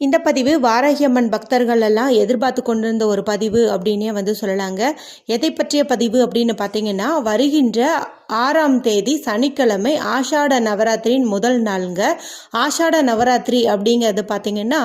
இந்த பதிவு வாராகி அம்மன் பக்தர்கள் எல்லாம் எதிர்பார்த்து கொண்டிருந்த ஒரு பதிவு அப்படின்னே வந்து சொல்லலாங்க. எதை பற்றிய பதிவு அப்படின்னு பார்த்தீங்கன்னா வருகின்ற ஆறாம் தேதி சனிக்கிழமை ஆஷாட நவராத்திரியின் முதல் நாளுங்க. ஆஷாட நவராத்திரி அப்படிங்கிறது பார்த்தீங்கன்னா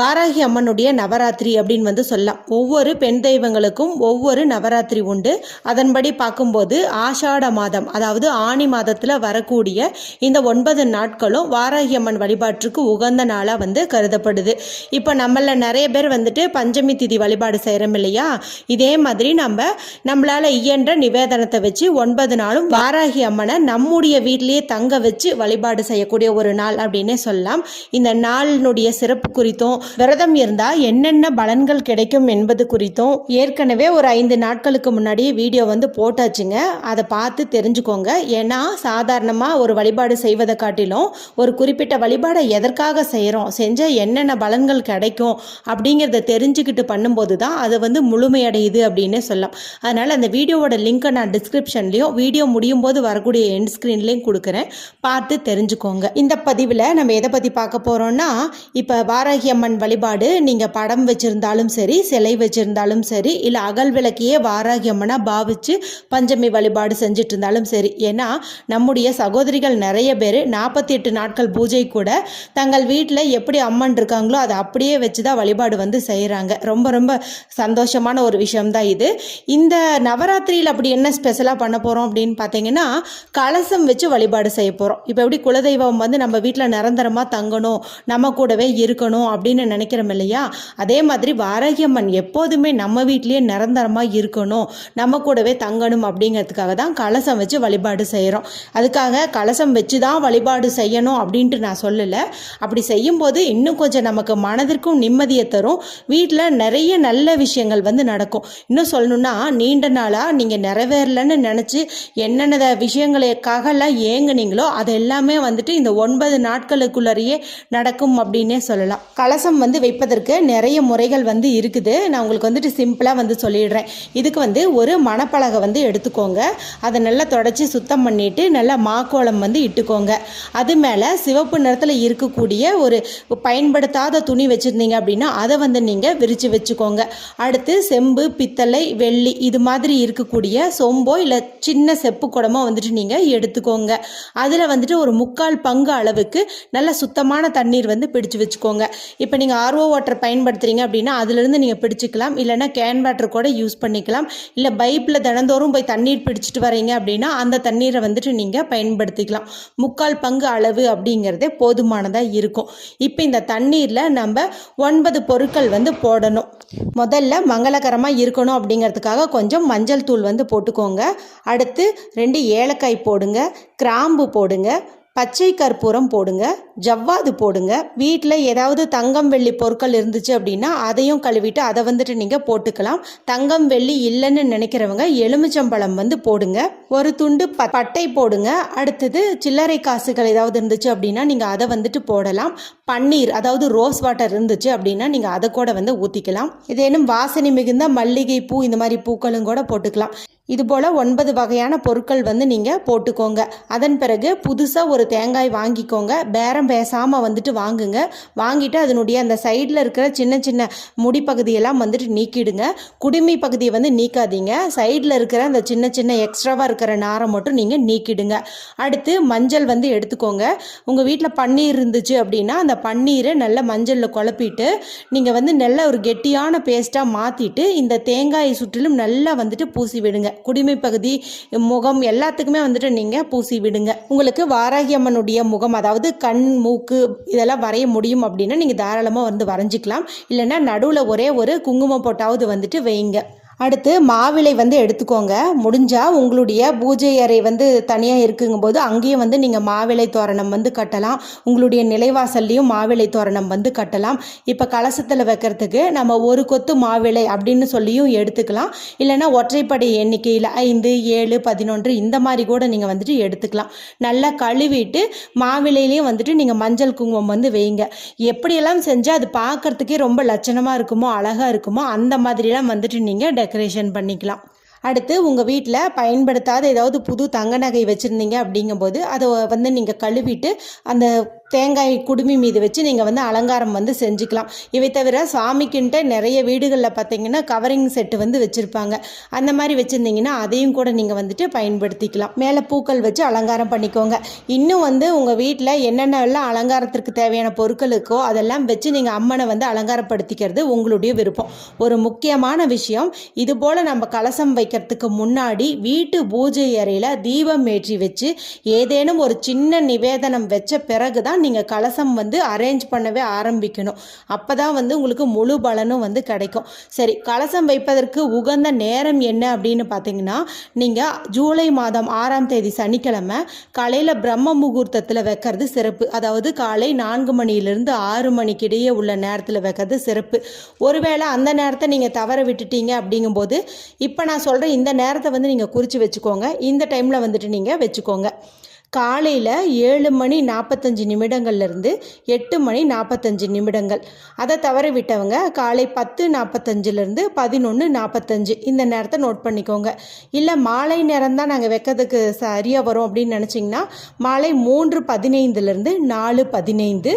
வாராகி அம்மனுடைய நவராத்திரி அப்படின்னு வந்து சொல்லலாம். ஒவ்வொரு பெண் தெய்வங்களுக்கும் ஒவ்வொரு நவராத்திரி உண்டு. அதன்படி பார்க்கும்போது ஆஷாட மாதம் அதாவது ஆணி மாதத்தில் வரக்கூடிய இந்த ஒன்பது நாட்களும் வாராகி அம்மன் வழிபாட்டுக்கு உகந்த நாளாக வந்து கருதப்படுது. இப்போ நம்மள நிறைய பேர் வந்துட்டு பஞ்சமி திதி வழிபாடு செய்கிறோம் இல்லையா? இதே மாதிரி நம்ம நம்மளால் இயன்ற நிவேதனத்தை வச்சு ஒன்பது நாளும் வாராகி அம்மனை நம்முடைய வீட்டிலேயே தங்க வச்சு வழிபாடு செய்யக்கூடிய ஒரு நாள் அப்படின்னே சொல்லலாம். இந்த நாளினுடைய சிறப்பு குறித்தும் விரதம் இருந்தால் என்னென்ன பலன்கள் கிடைக்கும் என்பது குறித்தும் ஏற்கனவே ஒரு ஐந்து நாட்களுக்கு முன்னாடி வீடியோ வந்து போட்டாச்சுங்க. அதை பார்த்து தெரிஞ்சுக்கோங்க. ஏன்னா சாதாரணமாக ஒரு வழிபாடு செய்வதை காட்டிலும் ஒரு குறிப்பிட்ட வழிபாடை எதற்காக செய்கிறோம் செஞ்ச என்னென்ன பலன்கள் கிடைக்கும் அப்படிங்கிறத தெரிஞ்சுக்கிட்டு பண்ணும்போது தான் அதை வந்து முழுமையடையுது அப்படின்னே சொல்லலாம். அதனால் அந்த வீடியோவோட லிங்க்கை நான் டிஸ்கிரிப்ஷன்லேயும் வீடியோ முடியும் போது வரக்கூடிய எண்ட் ஸ்க்ரீன்லேயும் கொடுக்குறேன். பார்த்து தெரிஞ்சுக்கோங்க. இந்த பதிவில் நம்ம எதை பற்றி பார்க்க போகிறோம்னா இப்போ வாராகி அம்மன் வழிபாடு நீங்கள் படம் வச்சுருந்தாலும் சரி சிலை வச்சுருந்தாலும் சரி இல்லை அகல் விளக்கையே வாராகி அம்மனாக பாவிச்சு பஞ்சமி வழிபாடு செஞ்சுட்டு இருந்தாலும் சரி. ஏன்னா நம்முடைய சகோதரிகள் நிறைய பேர் நாற்பத்தி எட்டு நாட்கள் பூஜை கூட தங்கள் வீட்டில் எப்படி அம்மன் இருக்காங்க இருக்காங்களோ அதை அப்படியே வச்சு தான் வழிபாடு வந்து செய்கிறாங்க. ரொம்ப ரொம்ப சந்தோஷமான ஒரு விஷயம்தான் இது. இந்த நவராத்திரியில் அப்படி என்ன ஸ்பெஷலாக பண்ண போகிறோம் அப்படின்னு பார்த்தீங்கன்னா கலசம் வச்சு வழிபாடு செய்ய போகிறோம் இப்போ எப்படி குலதெய்வம் வந்து நம்ம வீட்டில் நிரந்தரமாக தங்கணும் நம்ம கூடவே இருக்கணும் அப்படின்னு நினைக்கிறோம் இல்லையா? அதே மாதிரி வாரகியம்மன் எப்போதுமே நம்ம வீட்லேயே நிரந்தரமாக இருக்கணும் நம்ம கூடவே தங்கணும் அப்படிங்கிறதுக்காக தான் கலசம் வச்சு வழிபாடு செய்கிறோம். அதுக்காக கலசம் வச்சு தான் வழிபாடு செய்யணும் அப்படின்ட்டு நான் சொல்லலை. அப்படி செய்யும்போது இன்னும் கொஞ்சம் நமக்கு மனதிற்கும் நிம்மதியை தரும். வீட்டில் நிறைய நல்ல விஷயங்கள் வந்து நடக்கும். இன்னும் சொல்லணும்னா நீண்ட நாளாக நீங்கள் நிறைவேறலன்னு நினச்சி என்னென்ன விஷயங்களுக்காகலாம் ஏங்குனீங்களோ அது எல்லாமே வந்துட்டு இந்த ஒன்பது நாட்களுக்குள்ளேயே நடக்கும் அப்படின்னே சொல்லலாம். கலசம் வந்து வைப்பதற்கு நிறைய முறைகள் வந்து இருக்குது. நான் உங்களுக்கு வந்துட்டு சிம்பிளாக வந்து சொல்லிடுறேன். இதுக்கு வந்து ஒரு மணப்பலகை வந்து எடுத்துக்கோங்க. அதை நல்லா தொடச்சி சுத்தம் பண்ணிட்டு நல்லா மாக்கோளம் வந்து இட்டுக்கோங்க. அது மேலே சிவப்பு நிறத்தில் இருக்கக்கூடிய ஒரு பயன்படுத்த பத்தாத துணி வச்சுருந்தீங்க அப்படின்னா அதை வந்து நீங்கள் விரித்து வச்சுக்கோங்க. அடுத்து செம்பு பித்தளை வெள்ளி இது மாதிரி இருக்கக்கூடிய சொம்போ இல்லை சின்ன செப்பு குடமோ வந்துட்டு நீங்கள் எடுத்துக்கோங்க. அதில் வந்துட்டு ஒரு முக்கால் பங்கு அளவுக்கு நல்ல சுத்தமான தண்ணீர் வந்து பிடிச்சு வச்சுக்கோங்க. இப்போ நீங்கள் ஆர்ஓ வாட்டர் பயன்படுத்துகிறீங்க அப்படின்னா அதுலேருந்து நீங்கள் பிடிச்சிக்கலாம். இல்லைன்னா கேன் வாட்டர் கூட யூஸ் பண்ணிக்கலாம். இல்லை பைப்பில் தினந்தோறும் போய் தண்ணீர் பிடிச்சிட்டு வரீங்க அப்படின்னா அந்த தண்ணீரை வந்துட்டு நீங்கள் பயன்படுத்திக்கலாம். முக்கால் பங்கு அளவு அப்படிங்கிறதே போதுமானதாக இருக்கும். இப்போ இந்த தண்ணீர் தண்ணீரில் நம்ம ஒன்பது பொருட்கள் வந்து போடணும். முதல்ல மங்களகரமாக இருக்கணும் அப்படிங்கிறதுக்காக கொஞ்சம் மஞ்சள் தூள் வந்து போட்டுக்கோங்க. அடுத்து ரெண்டு ஏலக்காய் போடுங்க கிராம்பு போடுங்க பச்சை கற்பூரம் போடுங்க ஜவ்வாது போடுங்க. வீட்டில் ஏதாவது தங்கம் வெள்ளி பொருட்கள் இருந்துச்சு அப்படின்னா அதையும் கழுவிட்டு அதை வந்துட்டு நீங்கள் போட்டுக்கலாம். தங்கம் வெள்ளி இல்லைன்னு நினைக்கிறவங்க எலுமிச்சம்பழம் வந்து போடுங்க. ஒரு துண்டு ப பட்டை போடுங்க. அடுத்தது சில்லறை காசுகள் ஏதாவது இருந்துச்சு அப்படின்னா நீங்கள் அதை வந்துட்டு போடலாம். பன்னீர் அதாவது ரோஸ் வாட்டர் இருந்துச்சு அப்படின்னா நீங்கள் அதை கூட வந்து ஊற்றிக்கலாம் இதேனும் வாசனை மிகுந்த மல்லிகை பூ இந்த மாதிரி பூக்களும் கூட போட்டுக்கலாம். இது போல் ஒன்பது வகையான பொருட்கள் வந்து நீங்கள் போட்டுக்கோங்க. அதன் பிறகு புதுசாக ஒரு தேங்காய் வாங்கிக்கோங்க. பேரம் பேசாமல் வந்துட்டு வாங்குங்க. வாங்கிட்டு அதனுடைய அந்த சைடில் இருக்கிற சின்ன சின்ன முடி பகுதியெல்லாம் வந்துட்டு நீக்கிடுங்க. குடுமி பகுதியை வந்து நீக்காதீங்க. சைடில் இருக்கிற அந்த சின்ன சின்ன எக்ஸ்ட்ராவாக இருக்கிற நாரை மட்டும் நீங்கள் நீக்கிடுங்க. அடுத்து மஞ்சள் வந்து எடுத்துக்கோங்க. உங்கள் வீட்டில் பன்னீர் இருந்துச்சு அப்படின்னா அந்த பன்னீரை நல்ல மஞ்சளில் குழப்பிட்டு நீங்கள் வந்து நல்ல ஒரு கெட்டியான பேஸ்ட்டாக மாற்றிட்டு இந்த தேங்காயை சுற்றிலும் நல்லா வந்துட்டு பூசி விடுங்க. குடிமை பகுதி முகம் எல்லாத்துக்குமே வந்துட்டு நீங்கள் பூசி விடுங்க. உங்களுக்கு வாராகி அம்மனுடைய முகம் அதாவது கண் மூக்கு இதெல்லாம் வரைய முடியும் அப்படின்னா நீங்கள் தாராளமாக வந்து வரைஞ்சிக்கலாம். இல்லைன்னா நடுவில் ஒரே ஒரு குங்குமம் போட்டாவது வந்துட்டு வைங்க. அடுத்து மாவிலை வந்து எடுத்துக்கோங்க. முடிஞ்சால் உங்களுடைய பூஜை அறை வந்து தனியாக இருக்குங்கும்போது அங்கேயும் வந்து நீங்கள் மாவிலை தோரணம் வந்து கட்டலாம். உங்களுடைய நிலைவாசல்லையும் மாவிலை தோரணம் வந்து கட்டலாம். இப்போ கலசத்தில் வைக்கிறதுக்கு நம்ம ஒரு கொத்து மாவிலை அப்படின்னு சொல்லியும் எடுத்துக்கலாம். இல்லைன்னா ஒற்றைப்படை எண்ணிக்கையில் ஐந்து ஏழு பதினொன்று இந்த மாதிரி கூட நீங்கள் வந்துட்டு எடுத்துக்கலாம். நல்லா கழுவிட்டு மாவிலையிலையும் வந்துட்டு நீங்கள் மஞ்சள் குங்குமம் வந்து வைங்க. எப்படியெல்லாம் செஞ்சால் அது பார்க்கறதுக்கே ரொம்ப லட்சணமாக இருக்குமோ அழகாக இருக்குமோ அந்த மாதிரிலாம் வந்துட்டு நீங்கள் டெக்கரேஷன் பண்ணிக்கலாம். அடுத்து உங்கள் வீட்டில் பயன்படுத்தாத ஏதாவது புது தங்க நகை வச்சுருந்தீங்க அப்படிங்கும்போது அதை வந்து நீங்கள் கழுவிட்டு அந்த தேங்காய் குடுமி மீது வச்சு நீங்கள் வந்து அலங்காரம் வந்து செஞ்சுக்கலாம். இவை தவிர சாமிக்குன்ட்டு நிறைய வீடுகளில் பார்த்தீங்கன்னா கவரிங் செட்டு வந்து வச்சுருப்பாங்க. அந்த மாதிரி வச்சுருந்தீங்கன்னா அதையும் கூட நீங்கள் வந்துட்டு பயன்படுத்திக்கலாம். மேலே பூக்கள் வச்சு அலங்காரம் பண்ணிக்கோங்க. இன்னும் வந்து உங்கள் வீட்டில் என்னென்னலாம் அலங்காரத்திற்கு தேவையான பொருட்களுக்கோ அதெல்லாம் வச்சு நீங்கள் அம்மனை வந்து அலங்காரப்படுத்திக்கிறது உங்களுடைய விருப்பம். ஒரு முக்கியமான விஷயம் இது போல் நம்ம கலசம் வைக்கிறதுக்கு முன்னாடி வீட்டு பூஜை அறையில் தீபம் ஏற்றி வச்சு ஏதேனும் ஒரு சின்ன நிவேதனம் வச்ச பிறகு தான் நீங்கள் கலசம் வந்து அரேஞ்ச் பண்ணவே ஆரம்பிக்கணும். அப்போ தான் வந்து உங்களுக்கு முழு பலனும் வந்து கிடைக்கும். சரி கலசம் வைப்பதற்கு உகந்த நேரம் என்ன அப்படின்னு பார்த்தீங்கன்னா நீங்கள் ஜூலை மாதம் ஆறாம் தேதி சனிக்கிழமை காலையில் பிரம்ம முகூர்த்தத்தில் வைக்கிறது சிறப்பு. அதாவது காலை நான்கு மணியிலிருந்து ஆறு மணிக்கு இடையே உள்ள நேரத்தில் வைக்கிறது சிறப்பு. ஒருவேளை அந்த நேரத்தை நீங்கள் தவற விட்டுட்டீங்க அப்படிங்கும்போது இப்போ நான் சொல்கிற இந்த நேரத்தை வந்து நீங்கள் குறித்து வச்சுக்கோங்க. இந்த டைமில் வந்துட்டு நீங்கள் வச்சுக்கோங்க. காலையில் ஏழு மணி நாற்பத்தஞ்சு நிமிடங்கள்லேருந்து எட்டு மணி நாற்பத்தஞ்சு நிமிடங்கள். அதை தவற விட்டவங்க காலை பத்து நாற்பத்தஞ்சிலேருந்து பதினொன்று நாற்பத்தஞ்சு இந்த நேரத்தை நோட் பண்ணிக்கோங்க. இல்லை மாலை நேரம் தான் நாங்கள் வைக்கிறதுக்கு சரியாக வரும் அப்படின்னு நினச்சிங்கன்னா மாலை மூன்று பதினைந்துலேருந்து நாலு பதினைந்து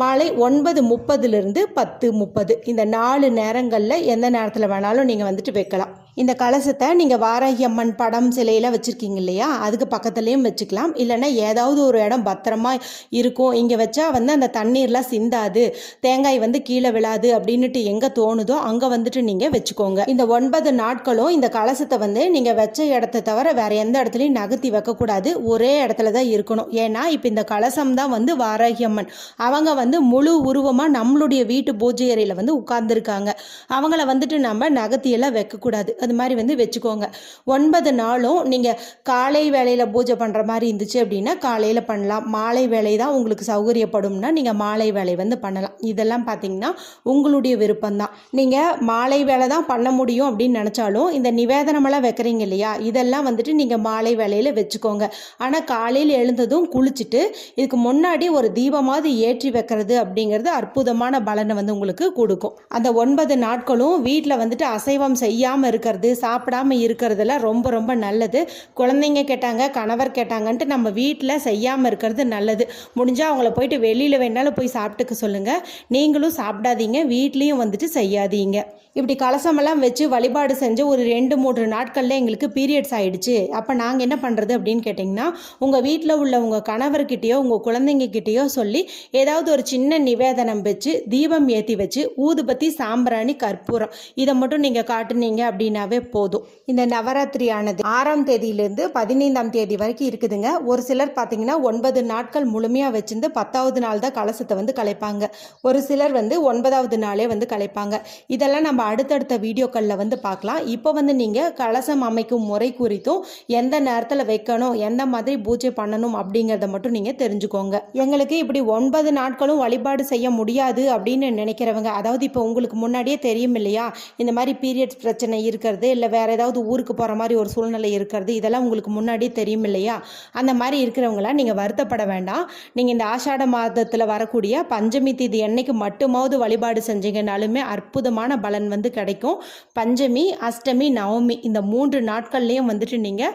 மாலை ஒன்பது முப்பதுலேருந்து பத்து முப்பது. இந்த நாலு நேரங்களில் எந்த நேரத்தில் வேணாலும் நீங்கள் வந்துட்டு வைக்கலாம். இந்த கலசத்தை நீங்கள் வாராகி அம்மன் படம் சிலையில் வச்சுருக்கீங்க இல்லையா? அதுக்கு பக்கத்துலேயும் வச்சுக்கலாம். இல்லைன்னா ஏதாவது ஒரு இடம் பத்திரமா இருக்கும். இங்கே வச்சா வந்து அந்த தண்ணீர்லாம் சிந்தாது. தேங்காய் வந்து கீழே விழாது அப்படின்னுட்டு எங்கே தோணுதோ அங்கே வந்துட்டு நீங்கள் வச்சுக்கோங்க. இந்த ஒன்பது நாட்களும் இந்த கலசத்தை வந்து நீங்கள் வச்ச இடத்த தவிர வேறு எந்த இடத்துலையும் நகர்த்தி வைக்கக்கூடாது. ஒரே இடத்துல தான் இருக்கணும். ஏன்னா இப்போ இந்த கலசம் தான் வந்து வாராகி அம்மன் அவங்க வந்து முழு உருவமாக நம்மளுடைய வீட்டு பூஜை அறையில் வந்து உட்கார்ந்துருக்காங்க. அவங்கள வந்துட்டு நம்ம நகர்த்தியெல்லாம் வைக்கக்கூடாது. அது மாதிரி வந்து வச்சுக்கோங்க. ஒன்பது நாளும் நீங்கள் காலை வேலையில் பூஜை பண்ணுற மாதிரி இருந்துச்சு அப்படின்னா காலையில் பண்ணலாம். மாலை வேலை தான் உங்களுக்கு சௌகரியப்படும்னா நீங்கள் மாலை வேலை வந்து பண்ணலாம். இதெல்லாம் பார்த்தீங்கன்னா உங்களுடைய விருப்பம்தான். நீங்கள் மாலை வேலை தான் பண்ண முடியும் அப்படின்னு நினச்சாலும் இந்த நிவேதனமெல்லாம் வைக்கிறீங்க இல்லையா? இதெல்லாம் வந்துட்டு நீங்கள் மாலை வேலையில் வச்சுக்கோங்க. ஆனால் காலையில் எழுந்ததும் குளிச்சுட்டு இதுக்கு முன்னாடி ஒரு தீபமாவது ஏற்றி வைக்கிறது அப்படிங்கிறது அற்புதமான பலனை வந்து உங்களுக்கு கொடுக்கும். அந்த ஒன்பது நாட்களும் வீட்டில் வந்துட்டு அசைவம் செய்யாமல் இருக்கிறது சாப்பிடாம இருக்கிறதெல்லாம் ரொம்ப ரொம்ப நல்லது. குழந்தைங்க கேட்டாங்க கணவர் கேட்டாங்கன்ட்டு நம்ம வீட்டில் செய்யாமல் இருக்கிறது நல்லது. முடிஞ்சால் அவங்கள போயிட்டு வெளியில் வேணாலும் போய் சாப்பிட்டுக்க சொல்லுங்கள் நீங்களும் சாப்பிடாதீங்க வீட்லேயும் வந்துட்டு செய்யாதீங்க. இப்படி கலசமெல்லாம் வச்சு வழிபாடு செஞ்சு ஒரு ரெண்டு மூன்று நாட்களில் எங்களுக்கு பீரியட்ஸ் ஆகிடுச்சு அப்போ நாங்கள் என்ன பண்ணுறது அப்படின்னு கேட்டிங்கன்னா உங்கள் வீட்டில் உள்ள உங்கள் கணவர்கிட்டயோ உங்கள் குழந்தைங்கக்கிட்டேயோ சொல்லி ஏதாவது ஒரு சின்ன நிவேதனம் வச்சு தீபம் ஏற்றி வச்சு ஊதுபத்தி சாம்பிராணி கற்பூரம் இதை மட்டும் நீங்கள் காட்டுனீங்க அப்படின்னாவே போதும். இந்த நவராத்திரியானது ஆறாம் தேதியிலேருந்து பதினைந்தாம் தேதி வரைக்கும் இருக்குதுங்க. ஒரு சிலர் பார்த்தீங்கன்னா ஒன்பது நாட்கள் முழுமையாக வச்சிருந்து பத்தாவது நாள் தான் கலசத்தை வந்து கலைப்பாங்க. ஒரு சிலர் வந்து ஒன்பதாவது நாளே வந்து கலைப்பாங்க. இதெல்லாம் நம்ம அடுத்தடுத்த வீடியோக்களில் வந்து பார்க்கலாம். இப்போ வந்து நீங்கள் கலசம் அமைக்கும் முறை குறித்தும் எந்த நேரத்தில் வைக்கணும் எந்த மாதிரி பூஜை பண்ணணும் அப்படிங்கிறத மட்டும் நீங்கள் தெரிஞ்சுக்கோங்க. எங்களுக்கு இப்படி ஒன்பது நாட்களும் வழிபாடு செய்ய முடியாது அப்படின்னு நினைக்கிறவங்க அதாவது இப்போ உங்களுக்கு முன்னாடியே தெரியும் இல்லையா? இந்த மாதிரி பீரியட்ஸ் பிரச்சனை இருக்கிறது இல்லை வேறு ஏதாவது ஊருக்கு போகிற மாதிரி ஒரு சூழ்நிலை இருக்கிறது இதெல்லாம் உங்களுக்கு முன்னாடியே தெரியும் இல்லையா? அந்த மாதிரி இருக்கிறவங்களாம் நீங்கள் வருத்தப்பட வேண்டாம். நீங்கள் இந்த ஆஷாட மாதத்தில் வரக்கூடிய பஞ்சமி தீதி என்னைக்கு மட்டுமாவது வழிபாடு செஞ்சீங்கனாலுமே அற்புதமான பலன் வந்து கிடைக்கும். பஞ்சமி அஷ்டமி நவமி இந்த மூன்று நாட்கள்லேயும் வந்துட்டு நீங்கள்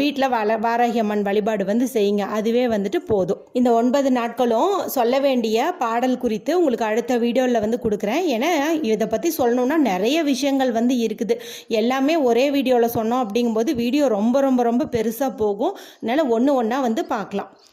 வீட்டில் வள வாராகி அம்மன் வழிபாடு வந்து செய்யுங்க. அதுவே வந்துட்டு போதும். இந்த ஒன்பது நாட்களும் சொல்ல வேண்டிய பாடல் குறித்து உங்களுக்கு அடுத்த வீடியோவில் வந்து கொடுக்குறேன். ஏன்னா இதை பற்றி சொல்லணுன்னா நிறைய விஷயங்கள் வந்து இருக்குது. எல்லாமே ஒரே வீடியோவில் சொன்னோம் அப்படிங்கும்போது வீடியோ ரொம்ப ரொம்ப ரொம்ப பெருசாக போகும். அதனால் ஒன்று ஒன்றா வந்து பார்க்கலாம்.